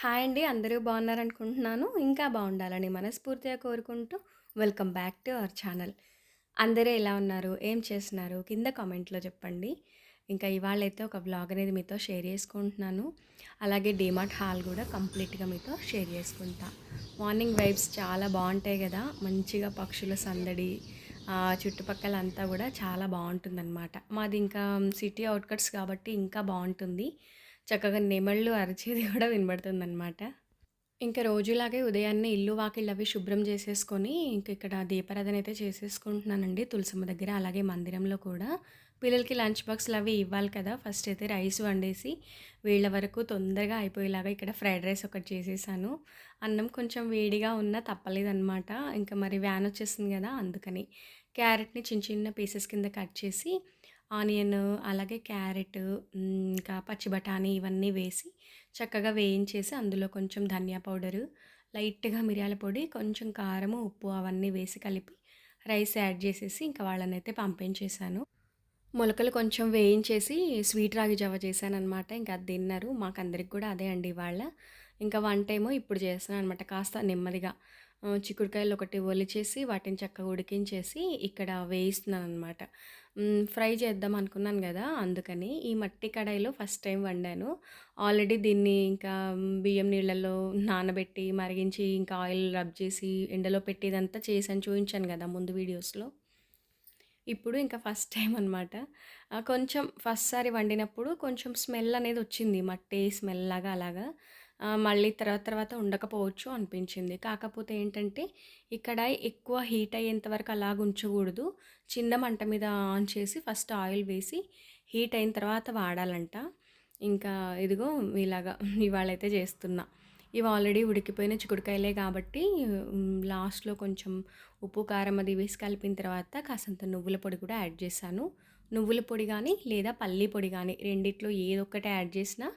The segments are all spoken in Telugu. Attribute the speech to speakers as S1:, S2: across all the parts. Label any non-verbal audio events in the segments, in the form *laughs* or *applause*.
S1: హాయ్ అండి అందరూ బాగున్నారనుకుంటున్నాను. ఇంకా బాగుండాలని మనస్ఫూర్తిగా కోరుకుంటూ welcome back to our channel. అందరూ ఎలా ఉన్నారు? ఏం చేస్తున్నారు? కింద కామెంట్లో చెప్పండి. ఇంకా ఇవాళ అయితే ఒక బ్లాగ్ అనేది మీతో షేర్ చేసుకుంటున్నాను. అలాగే డిమార్ట్ హాల్ కూడా కంప్లీట్గా మీతో షేర్ చేసుకుంటా. మార్నింగ్ వైబ్స్ చాలా బాగుంటాయి కదా. మంచిగా పక్షుల సందడి చుట్టుపక్కల అంతా కూడా చాలా బాగుంటుందన్నమాట. మాది ఇంకా సిటీ అవుట్కట్స్ కాబట్టి ఇంకా బాగుంటుంది. చక్కగా నెమళ్ళు అరిచేది కూడా వినబడుతుందన్నమాట. ఇంకా రోజులాగే ఉదయాన్నే ఇల్లు వాకిళ్ళు అవి శుభ్రం చేసేసుకొని ఇంక ఇక్కడ దీపారాధన అయితే చేసేసుకుంటున్నానండి. తులసమ్మ దగ్గర అలాగే మందిరంలో కూడా. పిల్లలకి లంచ్ బాక్స్లు అవి ఇవ్వాలి కదా. ఫస్ట్ అయితే రైస్ వండేసి వీళ్ళ వరకు తొందరగా అయిపోయేలాగా ఇక్కడ ఫ్రైడ్ రైస్ ఒకటి చేసేసాను. అన్నం కొంచెం వేడిగా ఉన్నా తప్పలేదన్నమాట. ఇంకా మరి వ్యాన్ వచ్చేసింది కదా అందుకని క్యారెట్ని చిన్న చిన్న పీసెస్ కింద కట్ చేసి ఆనియన్ అలాగే క్యారెట్ ఇంకా పచ్చి బఠానీ ఇవన్నీ వేసి చక్కగా వేయించేసి అందులో కొంచెం ధనియా పౌడరు లైట్గా మిరియాల పొడి కొంచెం కారము ఉప్పు అవన్నీ వేసి కలిపి రైస్ యాడ్ చేసేసి ఇంకా వాళ్ళనైతే పంపించేశాను. మొలకలు కొంచెం వేయించేసి స్వీట్ రాగి జవ చేశానమాట అనమాట ఇంకా అది తిన్నారు. మాకు అందరికి కూడా అదే అండి ఇవాళ. ఇంకా వంట ఏమో ఇప్పుడు చేస్తున్నాను అనమాట కాస్త నెమ్మదిగా. చిక్కుడుకాయలు ఒకటి ఒలిచేసి వాటిని చక్కగా ఉడికించేసి ఇక్కడ వేయిస్తున్నాను అనమాట ఫ్రై చేద్దాం అనుకున్నాను కదా అందుకని ఈ మట్టి కడాయిలో ఫస్ట్ టైం వండాను. ఆల్రెడీ దీన్ని ఇంకా బియ్యం నీళ్ళల్లో నానబెట్టి మరిగించి ఇంకా ఆయిల్ రబ్ చేసి ఎండలో పెట్టి ఇదంతా చేశాను చూపించాను కదా ముందు వీడియోస్లో. ఇప్పుడు ఇంకా ఫస్ట్ టైం అనమాట కొంచెం ఫస్ట్ సారి వండినప్పుడు కొంచెం స్మెల్ అనేది వచ్చింది మట్టి స్మెల్ లాగా అలాగా. మళ్ళీ తర్వాత తర్వాత ఉండకపోవచ్చు అనిపించింది. కాకపోతే ఏంటంటే ఇక్కడ ఎక్కువ హీట్ అయ్యేంత వరకు అలాగ ఉంచకూడదు చిన్న మంట మీద ఆన్ చేసి ఫస్ట్ ఆయిల్ వేసి హీట్ అయిన తర్వాత వాడాలంట. ఇంకా ఇదిగో ఇలాగా *laughs* ఇవాళైతే చేస్తున్నా. ఇవి ఆల్రెడీ ఉడికిపోయిన చిక్కుడుకాయలే కాబట్టి లాస్ట్లో కొంచెం ఉప్పు కారం అది వేసి కలిపిన తర్వాత కాసంత నువ్వుల పొడి కూడా యాడ్ చేశాను. నువ్వుల పొడి కానీ లేదా పల్లి పొడి కానీ రెండిట్లో ఏదో ఒకటి యాడ్ చేసినా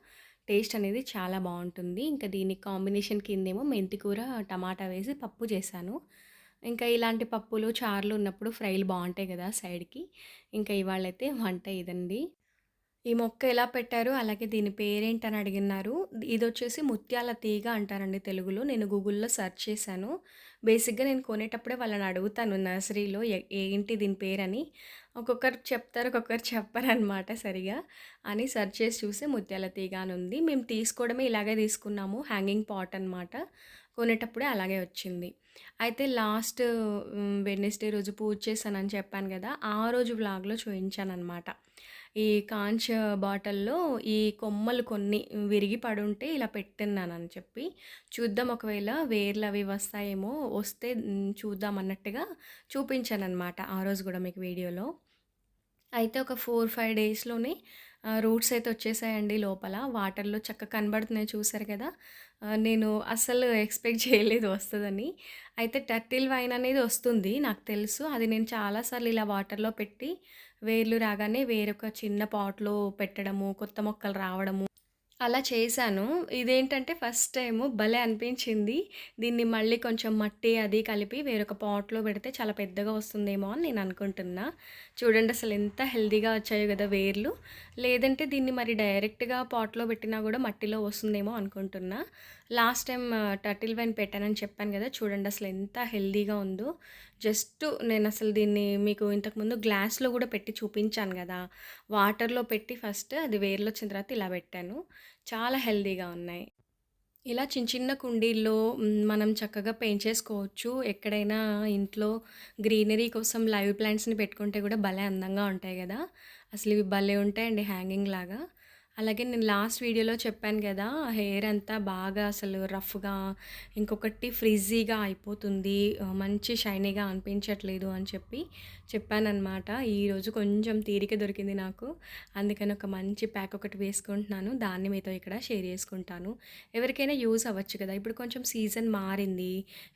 S1: టేస్ట్ అనేది చాలా బాగుంటుంది. ఇంకా దీనికి కాంబినేషన్ కిందేమో మెంతికూర టమాటా వేసి పప్పు చేశాను. ఇంకా ఇలాంటి పప్పులు చారులు ఉన్నప్పుడు ఫ్రైలు బాగుంటాయి కదా సైడ్కి. ఇంకా ఇవాళైతే వంట ఇదండి. ఈ మొక్క ఎలా పెట్టారు అలాగే దీని పేరేంటని అడిగినారు. ఇది వచ్చేసి ముత్యాల తీగ అంటారండి తెలుగులో. నేను గూగుల్లో సెర్చ్ చేశాను. బేసిక్గా నేను కొనేటప్పుడే వాళ్ళని అడుగుతాను నర్సరీలో ఏ- ఏంటి దీని పేరని. ఒక్కొక్కరు చెప్తారు ఒక్కొక్కరు చెప్పరనమాట సరిగా. అని సెర్చ్ చేసి చూసి ముత్యాల తీగ అని ఉంది. మేము తీసుకోవడమే ఇలాగే తీసుకున్నాము హ్యాంగింగ్ పాట్ అనమాట కొనేటప్పుడే అలాగే వచ్చింది. అయితే లాస్ట్ వెడ్నెస్డే రోజు పూజ చేశానని చెప్పాను కదా ఆ రోజు వ్లాగ్లో చూపించాను అనమాట ఈ కాంచ్ బాటిల్లో ఈ కొమ్మలు కొన్ని విరిగి పడుంటే ఇలా పెట్టిన్నానని చెప్పి చూద్దాం ఒకవేళ వేర్లు అవి వస్తాయేమో వస్తే చూద్దాం అన్నట్టుగా చూపించాను అనమాట ఆ రోజు కూడా మీకు వీడియోలో. అయితే ఒక ఫోర్ ఫైవ్ డేస్లోనే రూట్స్ అయితే వచ్చేసాయండి లోపల. వాటర్లో చక్కగా కనబడుతున్నాయి చూసారు కదా. నేను అసలు ఎక్స్పెక్ట్ చేయలేదు వస్తుందని. అయితే టర్టిల్ వైన్ అనేది వస్తుంది నాకు తెలుసు. అది నేను చాలాసార్లు ఇలా వాటర్లో పెట్టి వేర్లు రాగానే వేరొక చిన్న పాట్లో పెట్టడము కొత్త మొక్కలు రావడము. అలా చేశాను. ఇదేంటంటే ఫస్ట్ టైం భలే అనిపించింది. దీన్ని మళ్ళీ కొంచెం మట్టి అది కలిపి వేరొక పాట్లో పెడితే చాలా పెద్దగా వస్తుందేమో అని నేను అనుకుంటున్నా. చూడండి అసలు ఎంత హెల్దీగా వచ్చాయో కదా వేర్లు. లేదంటే దీన్ని మరి డైరెక్ట్గా పాట్లో పెట్టినా కూడా మట్టిలో వస్తుందేమో అనుకుంటున్నా. లాస్ట్ టైం టర్టిల్ వైన్ పెట్టానని చెప్పాను కదా చూడండి అసలు ఎంత హెల్దీగా ఉందో. జస్ట్ నేను అసలు దీన్ని మీకు ఇంతకుముందు గ్లాస్లో కూడా పెట్టి చూపించాను కదా వాటర్లో పెట్టి ఫస్ట్ అది వేర్లో వచ్చిన తర్వాత ఇలా పెట్టాను. చాలా హెల్దీగా ఉన్నాయి. ఇలా చిన్న చిన్న కుండీల్లో మనం చక్కగా పెంచేసుకోవచ్చు ఎక్కడైనా ఇంట్లో గ్రీనరీ కోసం లైవ్ ప్లాంట్స్ని పెట్టుకుంటే కూడా భలే అందంగా ఉంటాయి కదా. అసలు ఇవి భలే ఉంటాయండి హ్యాంగింగ్ లాగా. అలాగే నేను లాస్ట్ వీడియోలో చెప్పాను కదా హెయిర్ అంతా బాగా అసలు రఫ్గా ఇంకొకటి ఫ్రిజీగా అయిపోతుంది మంచి షైనీగా అనిపించట్లేదు అని చెప్పి చెప్పానమాట ఈరోజు కొంచెం తీరిక దొరికింది నాకు. అందుకని ఒక మంచి ప్యాక్ ఒకటి వేసుకుంటున్నాను. దాన్ని మీతో ఇక్కడ షేర్ చేసుకుంటాను. ఎవరికైనా యూస్ అవ్వచ్చు కదా ఇప్పుడు కొంచెం సీజన్ మారింది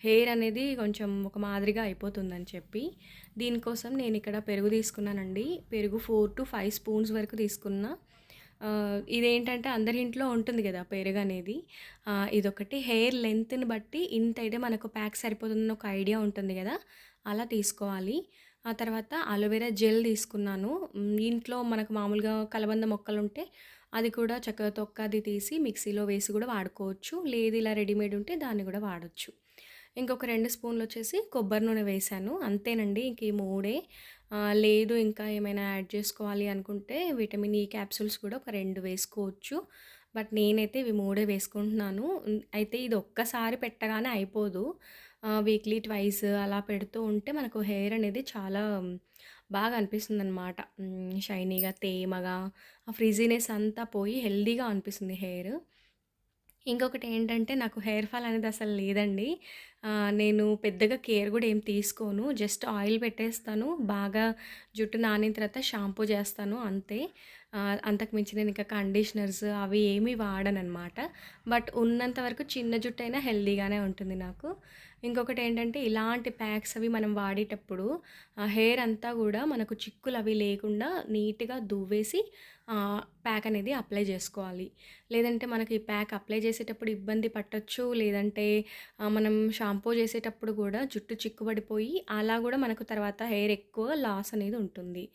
S1: హెయిర్ అనేది కొంచెం ఒక మాదిరిగా అయిపోతుందని చెప్పి. దీనికోసం నేను ఇక్కడ పెరుగు తీసుకున్నానండి. పెరుగు ఫోర్ టు ఫైవ్ స్పూన్స్ వరకు తీసుకున్నా. ఇదేంటంటే అందరి ఇంట్లో ఉంటుంది కదా పెరుగు అనేది. ఇదొకటి. హెయిర్ లెంత్ని బట్టి ఇంత అయితే మనకు ప్యాక్ సరిపోతుందని ఒక ఐడియా ఉంటుంది కదా. అలా తీసుకోవాలి. ఆ తర్వాత అలోవెరా జెల్ తీసుకున్నాను. ఇంట్లో మనకు మామూలుగా కలబంద మొక్కలు ఉంటే అది కూడా చక్కగా తొక్క అది తీసి మిక్సీలో వేసి కూడా వాడుకోవచ్చు. లేదు ఇలా రెడీమేడ్ ఉంటే దాన్ని కూడా వాడొచ్చు. ఇంకొక రెండు స్పూన్లు వచ్చేసి కొబ్బరి నూనె వేశాను అంతేనండి ఇంక ఈ మూడే. లేదు ఇంకా ఏమైనా యాడ్ చేసుకోవాలి అనుకుంటే విటమిన్ ఈ క్యాప్సూల్స్ కూడా ఒక రెండు వేసుకోవచ్చు. బట్ నేనైతే ఇవి మూడే వేసుకుంటున్నాను. అయితే ఇది ఒక్కసారి పెట్టగానే అయిపోదు. వీక్లీ ట్వైస్ అలా పెడుతూ ఉంటే మనకు హెయిర్ అనేది చాలా బాగా అనిపిస్తుంది అనమాట షైనీగా తేమగా ఆ ఫ్రిజీనెస్ అంతా పోయి హెల్దీగా అనిపిస్తుంది హెయిర్. ఇంకొకటి ఏంటంటే నాకు హెయిర్ ఫాల్ అనేది అసలు లేదండి. నేను పెద్దగా కేర్ కూడా ఏం తీసుకోను. జస్ట్ ఆయిల్ పెట్టేస్తాను. బాగా జుట్టు నానిన తర్వాత షాంపూ చేస్తాను. అంతే. అంతకుమించి అంతకు నేను ఇంకా కండిషనర్స్ అవి ఏమీ వాడనమాట బట్ ఉన్నంత వరకు చిన్న జుట్టు అయినా హెల్దీగానే ఉంటుంది నాకు. ఇంకొకటి ఏంటంటే ఇలాంటి ప్యాక్స్ అవి మనం వాడేటప్పుడు హెయిర్ అంతా కూడా మనకు చిక్కులు అవి లేకుండా నీట్గా దువ్వేసి ప్యాక్ అనేది అప్లై చేసుకోవాలి. లేదంటే మనకి ఈ ప్యాక్ అప్లై చేసేటప్పుడు ఇబ్బంది పట్టొచ్చు లేదంటే మనం షాంపూ చేసేటప్పుడు కూడా జుట్టు చిక్కుబడిపోయి అలా కూడా మనకు తర్వాత హెయిర్ ఎక్కువ లాస్ అనేది ఉంటుంది.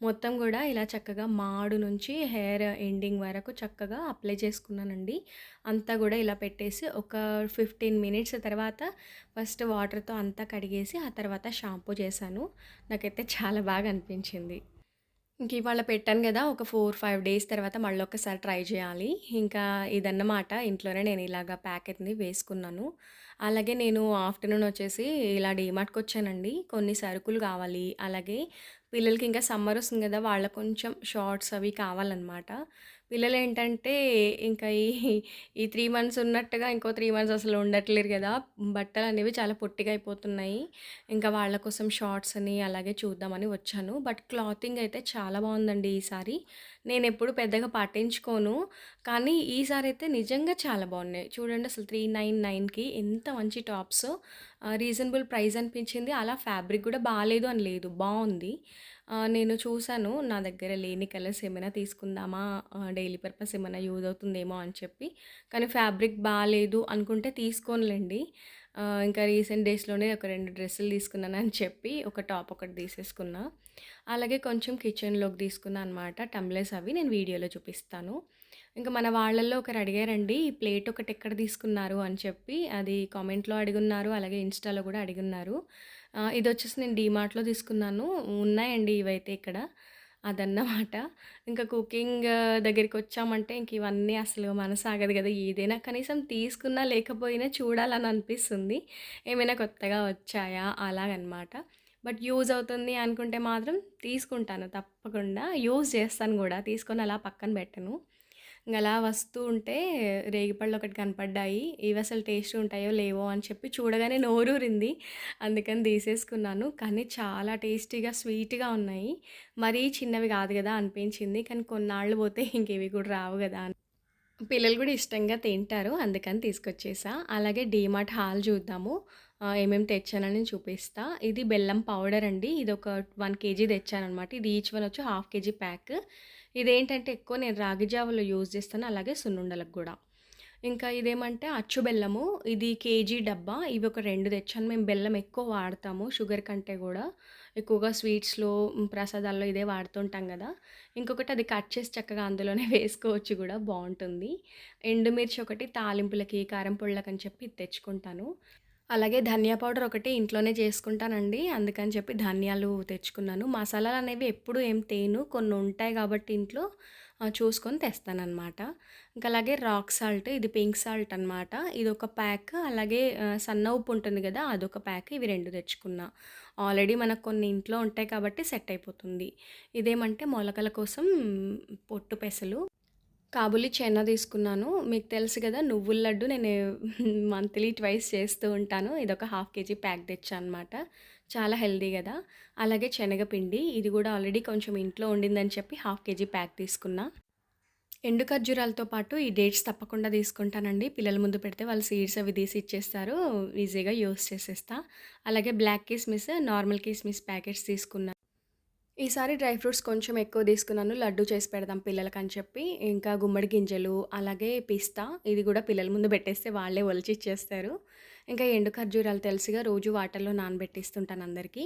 S1: మొత్తం కూడా ఇలా చక్కగా మాడు నుంచి హెయిర్ ఎండింగ్ వరకు చక్కగా అప్లై చేసుకున్నానండి. అంతా కూడా ఇలా పెట్టేసి ఒక ఫిఫ్టీన్ మినిట్స్ తర్వాత ఫస్ట్ వాటర్తో అంతా కడిగేసి ఆ తర్వాత షాంపూ చేశాను. నాకైతే చాలా బాగా అనిపించింది. ఇంక ఇవాళ పెట్టాను కదా ఒక ఫోర్ ఫైవ్ డేస్ తర్వాత మళ్ళీ ఒకసారి ట్రై చేయాలి. ఇంకా ఇదన్నమాట ఇంట్లోనే నేను ఇలాగ ప్యాకెట్ని వేసుకున్నాను. అలాగే నేను ఆఫ్టర్నూన్ వచ్చేసి ఇలా డీమార్ట్కి వచ్చానండి కొన్ని సరుకులు కావాలి. అలాగే పిల్లలకి ఇంకా సమ్మర్ వస్తుంది కదా వాళ్ళ కొంచెం షార్ట్స్ అవి కావాలన్నమాట. పిల్లలు ఏంటంటే ఇంకా ఈ ఈ త్రీ మంత్స్ ఉన్నట్టుగా ఇంకో త్రీ మంత్స్ అసలు ఉండట్లేరు కదా. బట్టలు అనేవి చాలా పొట్టిగా అయిపోతున్నాయి. ఇంకా వాళ్ళ కోసం షార్ట్స్ అని అలాగే చూద్దామని వచ్చాను. బట్ క్లాతింగ్ అయితే చాలా బాగుందండి ఈసారి నేను ఎప్పుడు పెద్దగా పాటించుకోను. కానీ ఈసారి అయితే నిజంగా చాలా బాగున్నాయి. చూడండి అసలు త్రీ నైన్ నైన్కి ఎంత మంచి టాప్స్. రీజనబుల్ ప్రైస్ అనిపించింది. అలా ఫ్యాబ్రిక్ కూడా బాగాలేదు అని లేదు. బాగుంది. నేను చూశాను. నా దగ్గర లేని కలర్స్ ఏమైనా తీసుకుందామా? డైలీ పర్పస్ ఏమైనా యూజ్ అవుతుందేమో అని చెప్పి. కానీ ఫ్యాబ్రిక్ బాగాలేదు అనుకుంటే తీసుకోనులేండి. ఇంకా రీసెంట్ డేస్లోనే ఒక రెండు డ్రెస్సులు తీసుకున్నాను అని చెప్పి ఒక టాప్ ఒకటి తీసేసుకున్నా. అలాగే కొంచెం కిచెన్లోకి తీసుకున్నాను అనమాట టంబ్లెస్ అవి నేను వీడియోలో చూపిస్తాను. ఇంకా మన వాళ్ళల్లో ఒకరు అడిగారండి ఈ ప్లేట్ ఒకటి ఎక్కడ తీసుకున్నారు? అని చెప్పి అది కామెంట్లో అడుగున్నారు అలాగే ఇన్స్టాలో కూడా అడుగున్నారు. ఇది వచ్చేసి నేను డీమార్ట్లో తీసుకున్నాను. ఉన్నాయండి ఇవైతే ఇక్కడ అదన్నమాట. ఇంకా కుకింగ్ దగ్గరికి వచ్చామంటే ఇంక ఇవన్నీ అసలు మనసు ఆగదు కదా ఏదైనా కనీసం తీసుకున్నా లేకపోయినా చూడాలని అనిపిస్తుంది. ఏమైనా కొత్తగా వచ్చాయా? అలాగనమాట బట్ యూజ్ అవుతుంది అనుకుంటే మాత్రం తీసుకుంటాను తప్పకుండా. యూజ్ చేస్తాను కూడా. తీసుకొని అలా పక్కన పెట్టను. ఇంకా అలా వస్తూ ఉంటే రేగిపళ్ళు ఒకటి కనపడ్డాయి. ఇవి అసలు టేస్ట్ ఉంటాయో లేవో అని చెప్పి చూడగానే నోరూరింది. అందుకని తీసేసుకున్నాను. కానీ చాలా టేస్టీగా స్వీట్గా ఉన్నాయి. మరీ చిన్నవి కాదు కదా అనిపించింది. కానీ కొన్నాళ్ళు పోతే ఇంకేవి కూడా రావు కదా అని. పిల్లలు కూడా ఇష్టంగా తింటారు. అందుకని తీసుకొచ్చేసా. అలాగే డీమార్ట్ హాల్ చూద్దాము. ఏమేమి తెచ్చానని చూపిస్తా. ఇది బెల్లం పౌడర్ అండి. ఇది ఒక వన్ కేజీ తెచ్చానమాట ఇది ఈచ్ వన్ వచ్చి హాఫ్ కేజీ ప్యాక్. ఇదేంటంటే ఎక్కువ నేను రాగి జావలో యూజ్ చేస్తాను. అలాగే సున్నుండలకు కూడా. ఇంకా ఇదేమంటే అచ్చు బెల్లము. ఇది కేజీ డబ్బా. ఇవి ఒక రెండు తెచ్చాను. మేము బెల్లం ఎక్కువ వాడతాము. షుగర్ కంటే కూడా. ఎక్కువగా స్వీట్స్లో ప్రసాదాల్లో ఇదే వాడుతుంటాం కదా. ఇంకొకటి అది కట్ చేసి చక్కగా అందులోనే *laughs* వేసుకోవచ్చు కూడా. బాగుంటుంది. ఎండుమిర్చి ఒకటి తాలింపులకి కారం పొళ్ళకి అని చెప్పి ఇది తెచ్చుకుంటాను. అలాగే ధనియా పౌడర్ ఒకటి ఇంట్లోనే చేసుకుంటానండి. అందుకని చెప్పి ధనియాలు తెచ్చుకున్నాను. మసాలాలు అనేవి ఎప్పుడు ఏం తేను కొన్ని ఉంటాయి కాబట్టి ఇంట్లో చూసుకొని తెస్తానమాట ఇంకా అలాగే రాక్ సాల్ట్ ఇది పింక్ సాల్ట్ అనమాట ఇది ఒక ప్యాక్ అలాగే సన్న ఉప్పు ఉంటుంది కదా అదొక ప్యాక్ ఇవి రెండు తెచ్చుకున్నా. ఆల్రెడీ మనకు కొన్ని ఇంట్లో ఉంటాయి కాబట్టి సెట్ అయిపోతుంది. ఇదేమంటే మొలకల కోసం పొట్టు పెసలు. కాబులి చెన్న తీసుకున్నాను. మీకు తెలుసు కదా నువ్వుల లడ్డు నేను *laughs* మంత్లీ ట్వైస్ చేస్తూ ఉంటాను. ఇదొక హాఫ్ కేజీ ప్యాక్ తెచ్చా అనమాట చాలా హెల్దీ కదా. అలాగే శనగపిండి ఇది కూడా ఆల్రెడీ కొంచెం ఇంట్లో ఉండిందని చెప్పి హాఫ్ కేజీ ప్యాక్ తీసుకున్నా. ఎండు ఖర్జూరాలతో పాటు ఈ డేట్స్ తప్పకుండా తీసుకుంటానండి. పిల్లల ముందు పెడితే వాళ్ళు సీడ్స్ అవి తీసి ఇచ్చేస్తారు. ఈజీగా యూస్ చేసేస్తా. అలాగే బ్లాక్ కిస్మిస్ నార్మల్ కిస్మిస్ ప్యాకెట్స్ తీసుకున్నాను ఈసారి డ్రై ఫ్రూట్స్ కొంచెం ఎక్కువ తీసుకున్నాను. లడ్డు చేసి పెడదాం పిల్లలకి అని చెప్పి. ఇంకా గుమ్మడి గింజలు అలాగే పిస్తా. ఇది కూడా పిల్లల ముందు పెట్టేస్తే వాళ్ళే ఒలిచి ఇచ్చేస్తారు. ఇంకా ఎండు ఖర్జూరాలు తెలుసుగా రోజు వాటర్లో నానబెట్టిస్తుంటాను అందరికీ.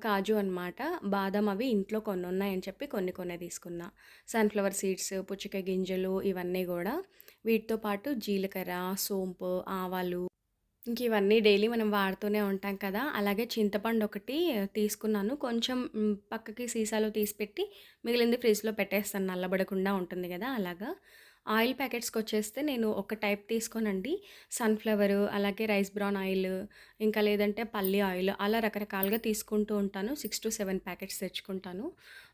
S1: కాజు అనమాట. బాదం అవి ఇంట్లో కొన్ని ఉన్నాయని చెప్పి కొన్ని కొన్ని తీసుకున్నా. సన్‌ఫ్లవర్ సీడ్స్, పుచ్చకాయ గింజలు ఇవన్నీ కూడా. వీటితో పాటు జీలకర్ర, సోంపు, ఆవాలు ఇంక ఇవన్నీ డైలీ మనం వాడుతూనే ఉంటాం కదా! అలాగే చింతపండు ఒకటి తీసుకున్నాను. కొంచెం పక్కకి సీసాలో తీసి పెట్టి మిగిలింది ఫ్రిడ్జ్‌లో పెట్టేస్తాను నల్లబడకుండా ఉంటుంది కదా అలాగా. ఆయిల్ ప్యాకెట్స్కి వచ్చేస్తే నేను ఒక టైప్ తీసుకోనండి. సన్‌ఫ్లవరు, అలాగే రైస్ బ్రాన్ ఆయిల్, ఇంకా లేదంటే పల్లి ఆయిల్ అలా రకరకాలుగా తీసుకుంటూ ఉంటాను. 6-7 ప్యాకెట్స్ తెచ్చుకుంటాను.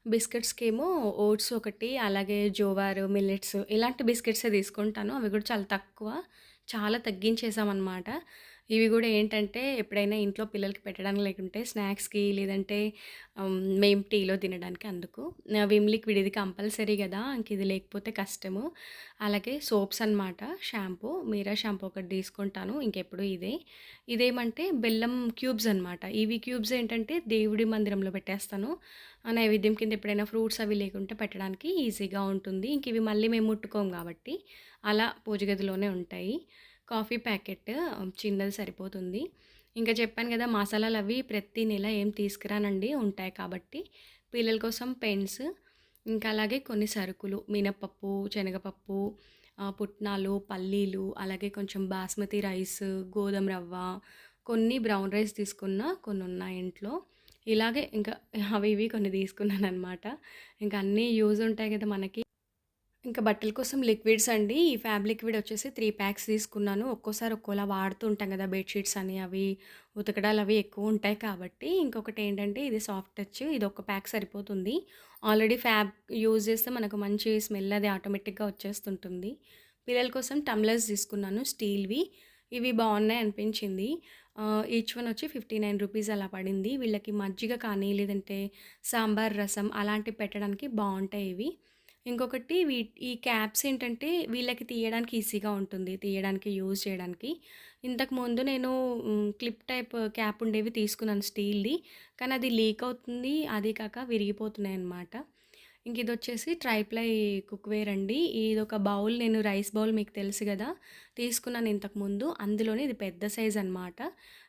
S1: బిస్కెట్స్కి ఏమో ఓట్స్ ఒకటి, అలాగే జోవారు మిల్లెట్స్ ఇలాంటి బిస్కెట్సే తీసుకుంటాను. అవి కూడా చాలా తక్కువ. చాలా తగ్గించేసామన్నమాట. ఇవి కూడా ఏంటంటే ఎప్పుడైనా ఇంట్లో పిల్లలకి పెట్టడానికి లేకుంటే స్నాక్స్‌కి లేదంటే మేం మేము టీలో తినడానికి అందుకు. విమ్ లిక్విడ్ ఇది కంపల్సరీ కదా ఇంక ఇది లేకపోతే కష్టము. అలాగే సోప్స్ అనమాట. షాంపూ, మీరా షాంపూ ఒకటి తీసుకుంటాను. ఇంకెప్పుడు ఇదే. ఇదేమంటే బెల్లం క్యూబ్స్ అనమాట. ఇవి క్యూబ్స్ ఏంటంటే దేవుడి మందిరంలో పెట్టేస్తాను. నైవేద్యం కింద ఎప్పుడైనా ఫ్రూట్స్ అవి లేకుంటే పెట్టడానికి ఈజీగా ఉంటుంది. ఇంక ఇవి మళ్ళీ మేము ముట్టుకోము కాబట్టి అలా పూజ గదిలోనే ఉంటాయి. కాఫీ ప్యాకెట్ చిన్నది సరిపోతుంది. ఇంకా చెప్పాను కదా మసాలాలు అవి ప్రతి నెల ఏం తీసుకురానండి ఉంటాయి కాబట్టి. పిల్లల కోసం పెన్స్, ఇంకా అలాగే కొన్ని సరుకులు మినపప్పు, శనగపప్పు, పుట్నాలు, పల్లీలు, అలాగే కొంచెం బాస్మతి రైస్, గోధుమ రవ్వ, కొన్ని బ్రౌన్ రైస్ తీసుకున్నా, కొన్నున్నాయి ఇంట్లో. ఇలాగే ఇంకా అవి ఇవి కొన్ని తీసుకున్నాను అనమాట ఇంకా అన్నీ యూజ్ ఉంటాయి కదా మనకి. ఇంకా బట్టల కోసం లిక్విడ్స్ అండి. ఈ ఫ్యాబ్ లిక్విడ్ వచ్చేసి త్రీ ప్యాక్స్ తీసుకున్నాను. ఒక్కోసారి ఒక్కోలా వాడుతూ ఉంటాం కదా బెడ్‌షీట్స్ అని అవి ఉతకడలు అవి ఎక్కువ ఉంటాయి కాబట్టి. ఇంకొకటి ఏంటంటే ఇది సాఫ్ట్ టచ్ ఇది ఒక ప్యాక్ సరిపోతుంది. ఆల్రెడీ ఫ్యాబ్ యూజ్ చేస్తే మనకు మంచి స్మెల్ అది ఆటోమేటిక్‌గా వచ్చేస్తుంటుంది. పిల్లల కోసం టమ్లర్స్ తీసుకున్నాను స్టీల్‌వి. ఇవి బాగున్నాయి అనిపించింది. ఈచ్ వన్ వచ్చి 59 రూపీస్ అలా పడింది. వీళ్ళకి మజ్జిగ కానీ, లేదంటే సాంబార్ రసం అలాంటివి పెట్టడానికి బాగుంటాయి ఇవి. ఇంకొకటి వీ ఈ క్యాప్స్ ఏంటంటే వీళ్ళకి తీయడానికి ఈజీగా ఉంటుంది. తీయడానికి, యూజ్ చేయడానికి. ఇంతకుముందు నేను క్లిప్ టైప్ క్యాప్ ఉండేవి తీసుకున్నాను స్టీల్‌ది. కానీ అది లీక్ అవుతుంది. అది కాక విరిగిపోతున్నాయి అన్నమాట ఇంక ఇది వచ్చేసి ట్రైప్లై కుక్‌వేర్ అండి. ఇది ఒక బౌల్ నేను రైస్ బౌల్ మీకు తెలుసు కదా తీసుకున్నాను ఇంతకుముందు. అందులోనే ఇది పెద్ద సైజ్ అనమాట.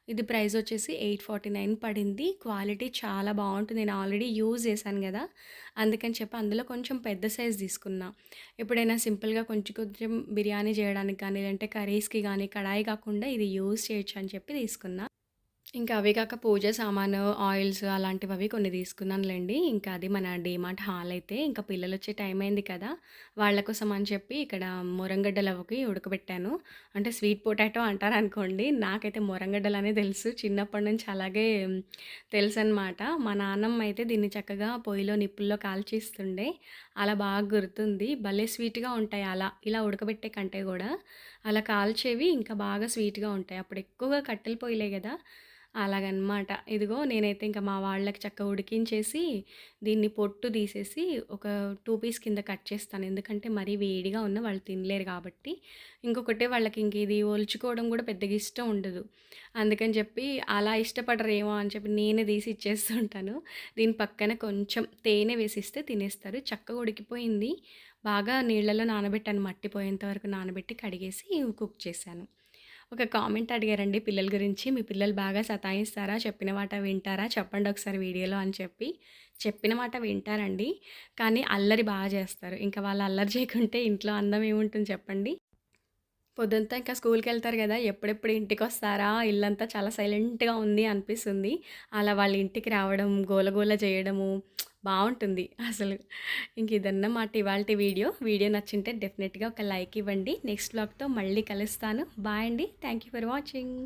S1: ఇది ప్రైస్ వచ్చేసి 849 పడింది. క్వాలిటీ చాలా బాగుంటుంది నేను ఆల్రెడీ యూజ్ చేశాను కదా అందుకని చెప్పి అందులో కొంచెం పెద్ద సైజ్ తీసుకున్నా. ఎప్పుడైనా సింపుల్‌గా కొంచెం కొంచెం బిర్యానీ చేయడానికి కానీ లేదంటే కర్రీస్‌కి కానీ కడాయి కాకుండా ఇది యూజ్ చేయొచ్చు అని చెప్పి తీసుకున్నా. ఇంకా అవి కాక పూజ సామాను, ఆయిల్స్ అలాంటివవి కొన్ని తీసుకున్నానులేండి ఇంకా అది మన డీమార్ట్ హాల్ అయితే ఇంకా పిల్లలు వచ్చే టైం అయింది కదా! వాళ్ళ కోసం అని చెప్పి ఇక్కడ మొరంగడ్డలవి ఉడకబెట్టాను. అంటే స్వీట్ పొటాటో అంటారనుకోండి. నాకైతే మొరంగడ్డలనే తెలుసు. చిన్నప్పటి నుంచి అలాగే తెలుసు అనమాట మా నాన్నమ్మ అయితే దీన్ని చక్కగా పొయ్యిలో నిప్పుల్లో కాల్చిస్తుండే. అలా బాగా గుర్తుంది. భలే స్వీట్‌గా ఉంటాయి అలా. ఇలా ఉడకబెట్టే కంటే కూడా అలా కాల్చేవి ఇంకా బాగా స్వీట్‌గా ఉంటాయి. అప్పుడు ఎక్కువగా కట్టెలు పొయ్యిలే కదా అలాగనమాట. ఇదిగో నేనైతే ఇంక మా వాళ్ళకి చక్కగా ఉడికించేసి, దీన్ని పొట్టు తీసేసి ఒక టూ పీస్ కింద కట్ చేస్తాను. ఎందుకంటే మరీ వేడిగా ఉన్న వాళ్ళు తినలేరు కాబట్టి. ఇంకొకటి వాళ్ళకి ఇంక ఇది ఒలుచుకోవడం కూడా పెద్దగా ఇష్టం ఉండదు. అందుకని చెప్పి అలా ఇష్టపడరేమో అని చెప్పి నేనే తీసి ఇచ్చేస్తుంటాను దీని పక్కన కొంచెం తేనె వేసిస్తే తినేస్తారు. చక్కగా ఉడికిపోయింది. బాగా నీళ్ళలో నానబెట్టాను మట్టిపోయేంత వరకు నానబెట్టి కడిగేసి కుక్ చేశాను. ఒక కామెంట్ అడిగారండి పిల్లల గురించి. మీ పిల్లలు బాగా సతాయిస్తారా? చెప్పిన మాట వింటారా? చెప్పండి ఒకసారి వీడియోలో అని చెప్పి. చెప్పిన మాట వింటారండి. కానీ అల్లరి బాగా చేస్తారు. ఇంకా వాళ్ళు అల్లరి చేయకుంటే ఇంట్లో అందం ఏముంటుంది చెప్పండి? పొద్దుంతా ఇంకా స్కూల్కి వెళ్తారు కదా ఎప్పుడెప్పుడు ఇంటికి వస్తారా ఇల్లంతా చాలా సైలెంట్‌గా ఉంది అనిపిస్తుంది. అలా వాళ్ళ ఇంటికి రావడం, గోలగోల చేయడము బాగుంటుంది అసలు. ఇంక ఇదన్నమాట ఇవాళ వీడియో. వీడియో నచ్చింటే డెఫినెట్‌గా ఒక లైక్ ఇవ్వండి. నెక్స్ట్ బ్లాగ్తో మళ్ళీ కలుస్తాను. బాయ్ అండి. Thank you for watching.